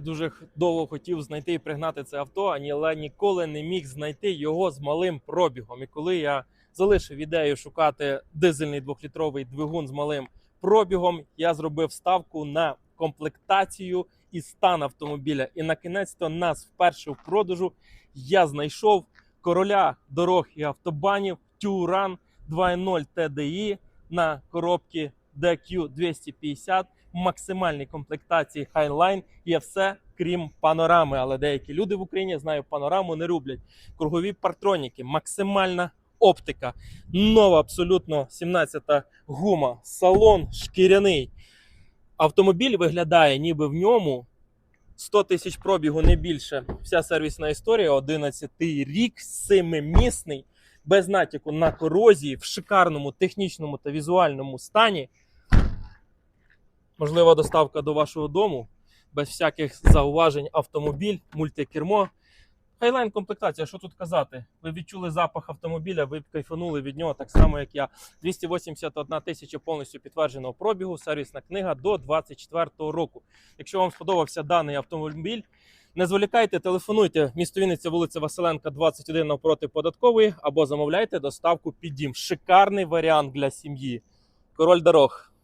Дуже довго хотів знайти і пригнати це авто, але ніколи не міг знайти його з малим пробігом. І коли я залишив ідею шукати дизельний двохлітровий двигун з малим пробігом, я зробив ставку на комплектацію і стан автомобіля. І на кінець то нас вперше в продажу я знайшов короля дорог і автобанів Тюран 2.0 TDI на коробці DQ250 максимальній комплектації Highline є все крім панорами. Але деякі люди в Україні знаю, панораму не люблять. Кругові партроніки, максимальна оптика, нова абсолютно 17-та гума, салон шкіряний. Автомобіль виглядає, ніби в ньому 100 тисяч пробігу, не більше. Вся сервісна історія, 11 рік, семимісний, без натяку на корозії, в шикарному технічному та візуальному стані. Можлива доставка до вашого дому, без всяких зауважень, автомобіль, мультикермо. Хайлайн комплектація, що тут казати? Ви відчули запах автомобіля, ви кайфанули від нього так само, як я. 281 тисяча повністю підтвердженого пробігу, сервісна книга до 2024 року. Якщо вам сподобався даний автомобіль, не зволікайте, телефонуйте. Місто Вінниця, вулиця Василенка, 21 навпроти податкової, або замовляйте доставку під дім. Шикарний варіант для сім'ї. Король дорог.